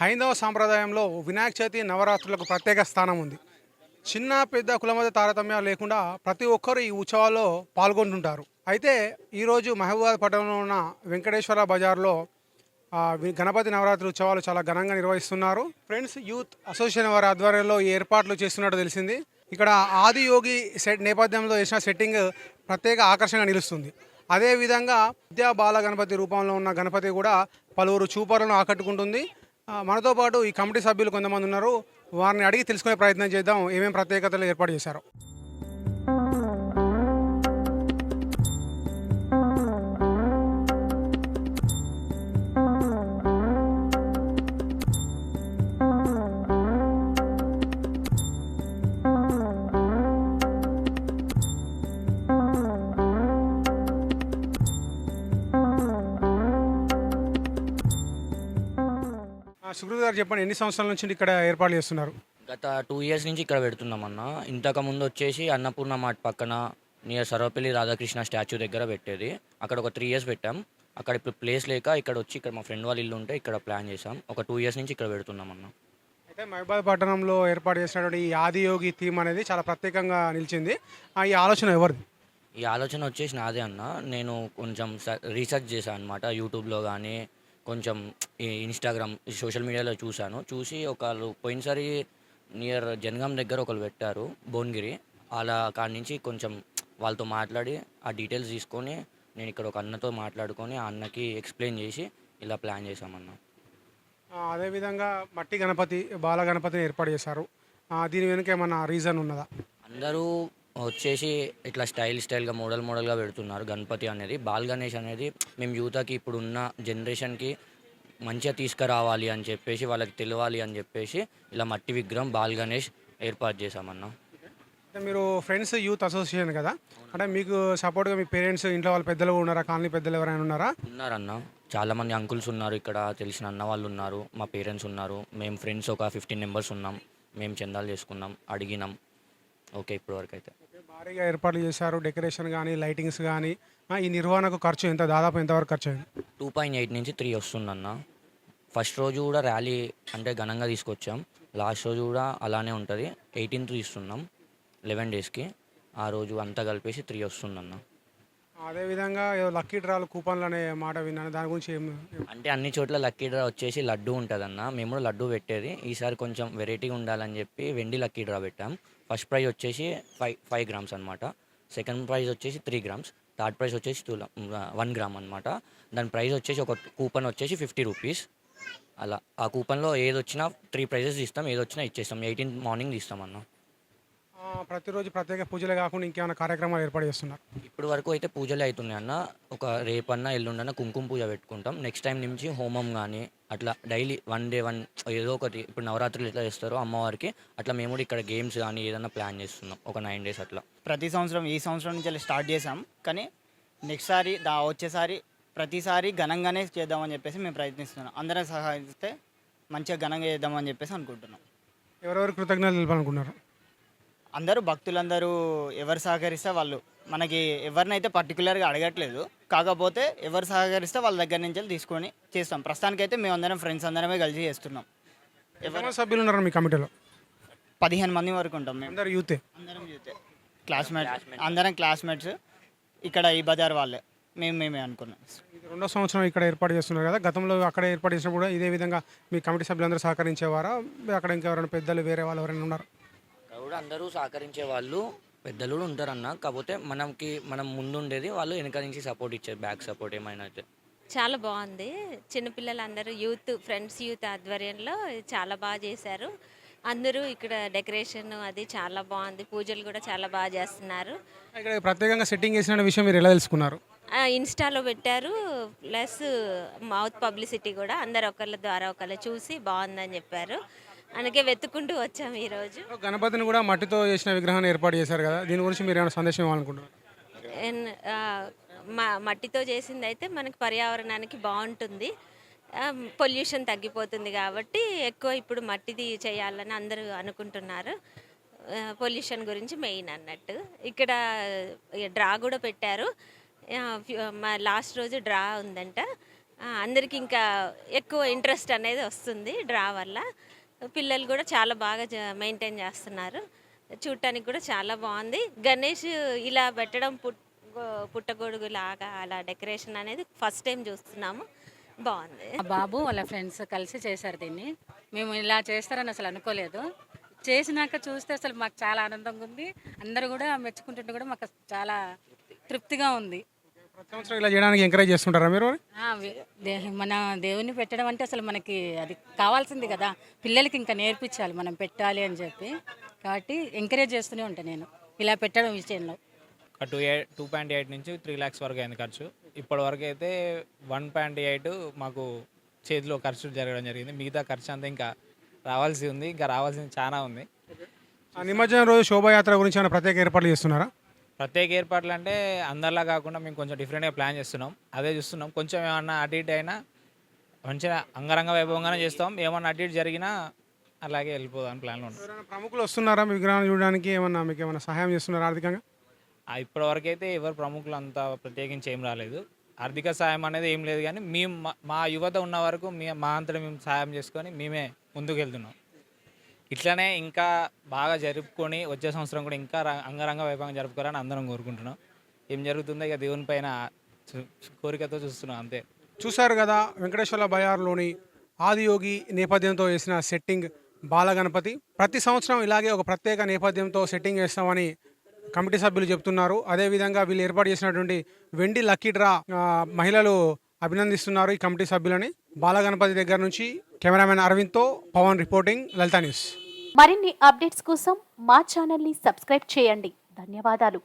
హైందవ సాంప్రదాయంలో వినాయక చవితి నవరాత్రులకు ప్రత్యేక స్థానం ఉంది. చిన్న పెద్ద కుల మధ్య లేకుండా ప్రతి ఒక్కరు ఈ ఉత్సవాల్లో పాల్గొంటుంటారు. అయితే ఈరోజు మహబూబాద్ పట్టణంలో ఉన్న వెంకటేశ్వర బజార్లో గణపతి నవరాత్రి ఉత్సవాలు చాలా ఘనంగా నిర్వహిస్తున్నారు. ఫ్రెండ్స్ యూత్ అసోసియేషన్ వారి ఆధ్వర్యంలో ఈ ఏర్పాట్లు చేస్తున్నట్టు తెలిసింది. ఇక్కడ ఆది యోగి సెట్ నేపథ్యంలో చేసిన సెట్టింగ్ ప్రత్యేక ఆకర్షణగా నిలుస్తుంది. అదేవిధంగా విద్యా బాల గణపతి రూపంలో ఉన్న గణపతి కూడా పలువురు చూపరులను ఆకట్టుకుంటుంది. మనతో పాటు ఈ కమిటీ సభ్యులు కొంతమంది ఉన్నారు. వారిని అడిగి తెలుసుకునే ప్రయత్నం చేద్దాం. ఏమేమి ప్రత్యేకతలు ఏర్పాటు చేశారు? సుకృతి గారు చెప్పండి ఎన్ని సంవత్సరాల నుంచి ఇక్కడ ఏర్పాటు చేస్తున్నారు? గత టూ ఇయర్స్ నుంచి ఇక్కడ పెడుతున్నాం అన్న ఇంతకు ముందు వచ్చేసి అన్నపూర్ణ మార్ట్ పక్కన నియర్ సర్వపల్లి రాధాకృష్ణ స్టాచ్యూ దగ్గర పెట్టేది. అక్కడ ఒక త్రీ ఇయర్స్ పెట్టాం. అక్కడ ఇప్పుడు ప్లేస్ లేక ఇక్కడ వచ్చి ఇక్కడ మా ఫ్రెండ్ వాళ్ళ ఇల్లు ఉంటే ఇక్కడ ప్లాన్ చేసాం ఒక టూ ఇయర్స్ నుంచి ఇక్కడ పెడుతున్నాం అన్న అయితే మహబాద్ పట్టణంలో ఏర్పాటు చేసినటువంటి ఈ ఆదియోగి థీమ్ అనేది చాలా ప్రత్యేకంగా నిలిచింది. ఆ, ఈ ఆలోచన ఎవరిది? ఈ ఆలోచన వచ్చేసి నాదే అన్న. నేను కొంచెం రీసెర్చ్ చేశాను అనమాట యూట్యూబ్లో కానీ కొంచెం ఈ ఇన్స్టాగ్రామ్ సోషల్ మీడియాలో చూశాను. చూసి ఒకళ్ళు పోయినసారి నియర్ జనగాం దగ్గర ఒకళ్ళు పెట్టారు భువనగిరి. అలా కాడి నుంచి కొంచెం వాళ్ళతో మాట్లాడి ఆ డీటెయిల్స్ తీసుకొని నేను ఇక్కడ ఒక అన్నతో మాట్లాడుకొని ఆ అన్నకి ఎక్స్ప్లెయిన్ చేసి ఇలా ప్లాన్ చేశామన్న. అదేవిధంగా మట్టి గణపతి బాల గణపతిని ఏర్పాటు చేశారు. దీని వెనుక ఏమన్నా రీజన్ ఉన్నదా? అందరూ వచ్చేసి ఇట్లా స్టైల్ స్టైల్గా మోడల్ మోడల్గా పెడుతున్నారు గణపతి అనేది. బాల్ గణేష్ అనేది మేము యూతకి ఇప్పుడున్న జనరేషన్కి మంచిగా తీసుకురావాలి అని చెప్పేసి వాళ్ళకి తెలియాలి అని చెప్పేసి ఇలా మట్టి విగ్రహం బాల్ గణేష్ ఏర్పాటు చేశామన్న. మీరు ఫ్రెండ్స్ యూత్ అసోసియేషన్ కదా? అంటే మీకు సపోర్ట్గా మీ పేరెంట్స్ ఇంట్లో వాళ్ళ పెద్దలు ఉన్నారా? కాలనీ పెద్దలు ఎవరైనా ఉన్నారా? ఉన్నారన్న. చాలామంది అంకుల్స్ ఉన్నారు ఇక్కడ తెలిసిన అన్న వాళ్ళు ఉన్నారు మా పేరెంట్స్ ఉన్నారు. మేము ఫ్రెండ్స్ ఒక ఫిఫ్టీన్ మెంబర్స్ ఉన్నాం. మేము చందాలు చేసుకున్నాం అడిగినాం. ఓకే ఇప్పటి వరకు అయితే భారీగా ఏర్పాట్లు చేశారు. డెకరేషన్ కానీ లైటింగ్స్ కానీ ఈ నిర్వహణకు ఖర్చు ఎంత? దాదాపు ఎంతవరకు ఖర్చు అయింది? టూ పాయింట్ ఎయిట్ నుంచి త్రీ వస్తుందన్న. ఫస్ట్ రోజు కూడా ర్యాలీ అంటే ఘనంగా తీసుకొచ్చాం. లాస్ట్ రోజు కూడా అలానే ఉంటుంది. ఎయిటీన్త్ తీస్తున్నాం లెవెన్ డేస్కి. ఆ రోజు అంతా కలిపేసి త్రీ వస్తుందన్న. అదేవిధంగా ఏదో లక్కీ డ్రాలు కూపన్లు అనే మాట విన్నాను. దాని గురించి ఏం అంటే అన్ని చోట్ల లక్కీ డ్రా వచ్చేసి లడ్డు ఉంటుందన్న. మేము కూడా లడ్డు పెట్టేది. ఈసారి కొంచెం వెరైటీగా ఉండాలని చెప్పి వెండి లక్కీ డ్రా పెట్టాం. ఫస్ట్ ప్రైజ్ వచ్చేసి ఫైవ్ ఫైవ్ గ్రామ్స్ అనమాట సెకండ్ ప్రైజ్ వచ్చేసి త్రీ గ్రామ్స్ థర్డ్ ప్రైజ్ వచ్చేసి టూ వన్ గ్రామ్ అనమాట దాని ప్రైజ్ వచ్చేసి ఒక కూపన్ వచ్చేసి ఫిఫ్టీ రూపీస్ అలా. ఆ కూపన్లో ఏది వచ్చినా త్రీ ప్రైజెస్ ఇస్తాం. ఏది వచ్చినా ఇచ్చేస్తాం. ఎయిటీన్ మార్నింగ్ ఇస్తాం అన్న. ప్రతిరోజు ప్రత్యేక పూజలే కాకుండా ఇంకేమైనా కార్యక్రమాలు ఏర్పాటు చేస్తున్నారు? ఇప్పుడు వరకు అయితే పూజలే అవుతున్నాయి అన్న. ఒక రేపన్నా ఎల్లుండన్నా కుంకుమ పూజ పెట్టుకుంటాం. నెక్స్ట్ టైం నుంచి హోమం కానీ అట్లా డైలీ వన్ డే వన్ ఏదో ఒకటి ఇప్పుడు నవరాత్రులు ఎట్లా చేస్తారో అమ్మవారికి అట్లా మేము కూడా ఇక్కడ గేమ్స్ కానీ ఏదైనా ప్లాన్ చేస్తున్నాం. ఒక నైన్ డేస్ అట్లా. ప్రతి సంవత్సరం ఈ సంవత్సరం నుంచి వెళ్ళి స్టార్ట్ చేసాం కానీ నెక్స్ట్ సారి దా వచ్చేసారి ప్రతిసారి ఘనంగానే చేద్దామని చెప్పేసి మేము ప్రయత్నిస్తున్నాం. అందరం సహాయిస్తే మంచిగా ఘనంగా చేద్దామని చెప్పేసి అనుకుంటున్నాం. ఎవరెవరు కృతజ్ఞతలు తెలపాలనుకున్నారు అందరూ భక్తులందరూ ఎవరు సహకరిస్తే వాళ్ళు. మనకి ఎవరినైతే పర్టికులర్గా అడగట్లేదు కాకపోతే ఎవరు సహకరిస్తే వాళ్ళ దగ్గర నుంచి తీసుకొని చేస్తాం. ప్రస్తుతానికైతే మేము అందరం ఫ్రెండ్స్ అందరమే కలిసి చేస్తున్నాం. ఎంతమంది సభ్యులు ఉన్నారు మీ కమిటీలో? పదిహేను మంది వరకు ఉంటాం మేము. అందరు యూతే? అందరం చూస్తే క్లాస్మేట్స్ అందరం క్లాస్మేట్స్ ఇక్కడ ఈ బజార్ వాళ్ళే. మేము మేమే అనుకున్నాం. రెండో సంవత్సరం ఇక్కడ ఏర్పాటు చేస్తున్నారు కదా. గతంలో అక్కడ ఏర్పాటు చేసినప్పుడు ఇదే విధంగా మీ కమిటీ సభ్యులందరూ సహకరించేవారా? అక్కడ ఇంకెవరైనా పెద్దలు వేరే వాళ్ళు ఎవరైనా ఉన్నారు? కూడా అందరూ సహకరించే వాళ్ళు పెద్దలు కూడా ఉంటారన్న. కాకపోతే మనకి మనం ముందు ఉండేది వాళ్ళు వెనక నుంచి సపోర్ట్ ఇచ్చారు బ్యాక్ సపోర్ట్ ఏమైనా అయితే. చాలా బాగుంది. చిన్నపిల్లలందరూ యూత్ ఫ్రెండ్స్ యూత్ ఆధ్వర్యంలో చాలా బాగా చేశారు. అందరూ ఇక్కడ డెకరేషన్ అది చాలా బాగుంది. పూజలు కూడా చాలా బాగా చేస్తున్నారు. ఇక్కడ ప్రత్యేకంగా సెట్టింగ్ చేసిన విషయం మీరు ఎలా తెలుసుకున్నారు? ఆ, ఇన్స్టాలో పెట్టారు. ప్లస్ మౌత్ పబ్లిసిటీ కూడా అందరు ఒకళ్ళ ద్వారా ఒకళ్ళు చూసి బాగుందని చెప్పారు. అందుకే వెతుక్కుంటూ వచ్చాము ఈరోజు. గణపతిని కూడా మట్టితో చేసిన విగ్రహాన్ని ఏర్పాటు చేశారు కదా దీని గురించి మీరు ఏమైనా సందేశం ఇవ్వాలనుకుంటున్నారు? మ- మట్టితో చేసింది అయితే మనకి పర్యావరణానికి బాగుంటుంది. పొల్యూషన్ తగ్గిపోతుంది కాబట్టి ఎక్కువ ఇప్పుడు మట్టిది చేయాలని అందరూ అనుకుంటున్నారు. పొల్యూషన్ గురించి మెయిన్ అన్నట్టు. ఇక్కడ డ్రా కూడా పెట్టారు. మా లాస్ట్ రోజు డ్రా ఉందంట. అందరికి ఇంకా ఎక్కువ ఇంట్రెస్ట్ అనేది వస్తుంది డ్రా వల్ల. పిల్లలు కూడా చాలా బాగా మెయింటైన్ చేస్తున్నారు. చూడటానికి కూడా చాలా బాగుంది. గణేష్ ఇలా పెట్టడం పుట్ పుట్టగొడుగు లాగా అలా డెకరేషన్ అనేది ఫస్ట్ టైం చూస్తున్నాము. బాగుంది. బాబు వాళ్ళ ఫ్రెండ్స్ కలిసి చేశారు దీన్ని. మేము ఇలా చేస్తారని అసలు అనుకోలేదు. చేసినాక చూస్తే అసలు మాకు చాలా ఆనందంగా ఉంది. అందరూ కూడా మెచ్చుకుంటుంటే కూడా మాకు చాలా తృప్తిగా ఉంది. సంవత్సరం ఇలా చేయడానికి ఎంకరేజ్ చేస్తుంటారా మీరు మరి? ఆ, వి- దే- మన దేవుని పెట్టడం అంటే అసలు మనకి అది కావాల్సింది కదా. పిల్లలకి ఇంకా నేర్పించాలి మనం పెట్టాలి అని చెప్పి. కాబట్టి ఎంకరేజ్ చేస్తూనే ఉంటాను నేను. ఇలా పెట్టడం విషయంలో ఒక two eight two point eight నుంచి త్రీ ల్యాక్స్ వరకు అయింది ఖర్చు. ఇప్పటి వరకు అయితే వన్ పాయింట్ ఎయిట్ మాకు చేతిలో ఖర్చు జరగడం జరిగింది. మిగతా ఖర్చు అంతా ఇంకా రావాల్సి ఉంది ఇంకా రావాల్సింది చాలా ఉంది. ఆ నిమజ్జనం రోజు శోభాయాత్ర గురించి ఏమైనా ప్రత్యేక ఏర్పాట్లు చేస్తున్నారా? ప్రత్యేక ఏర్పాట్లు అంటే అందరిలా కాకుండా మేము కొంచెం డిఫరెంట్గా ప్లాన్ చేస్తున్నాం. అదే చూస్తున్నాం. కొంచెం ఏమన్నా అటు ఇటు అయినా మంచిగా అంగరంగ వైభవంగానే చేస్తాం. ఏమన్నా అటు ఇటు జరిగినా అలాగే వెళ్ళిపోదాం ప్లాన్లో ఉన్నాం. ఎవరైనా ప్రముఖులు వస్తున్నారా మీ విగ్రహాన్ని చూడడానికి? ఏమన్నా మీకు ఏమైనా సహాయం చేస్తున్నారా ఆర్థికంగా? ఇప్పటివరకు అయితే ఎవరు ప్రముఖులు అంతా ప్రత్యేకించి ఏం రాలేదు. ఆర్థిక సాయం అనేది ఏం లేదు కానీ మేము మా- మా యువత ఉన్న వరకు మే మా అంతటా మేము సాయం చేసుకొని మేమే ముందుకు వెళ్తున్నాం. ఇట్లనే ఇంకా బాగా జరుపుకొని వచ్చే సంవత్సరం కూడా ఇంకా అంగరంగ వైభవంగా జరుపుకోవాలని అందరం కోరుకుంటున్నాం. ఏం జరుగుతుందో ఇక దేవుని పైన కోరికతో చూస్తున్నాం అంతే. చూశారు కదా వెంకటేశ్వర బయార్లోని ఆదియోగి నేపథ్యంతో వేసిన సెట్టింగ్ బాలగణపతి. ప్రతి సంవత్సరం ఇలాగే ఒక ప్రత్యేక నేపథ్యంతో సెట్టింగ్ వేస్తామని కమిటీ సభ్యులు చెప్తున్నారు. అదేవిధంగా వీళ్ళు ఏర్పాటు చేసినటువంటి వెండి లక్కీ డ్రా మహిళలు అభినందిస్తున్నారు ఈ కమిటీ సభ్యులని. బాలగణపతి దగ్గర నుంచి కెమెరామెన్ అరవింద్తో పవన్ రిపోర్టింగ్ లలిత న్యూస్ మరిన్ని అప్డేట్స్ కోసం మా ఛానల్ని సబ్స్క్రైబ్ చేయండి. ధన్యవాదాలు.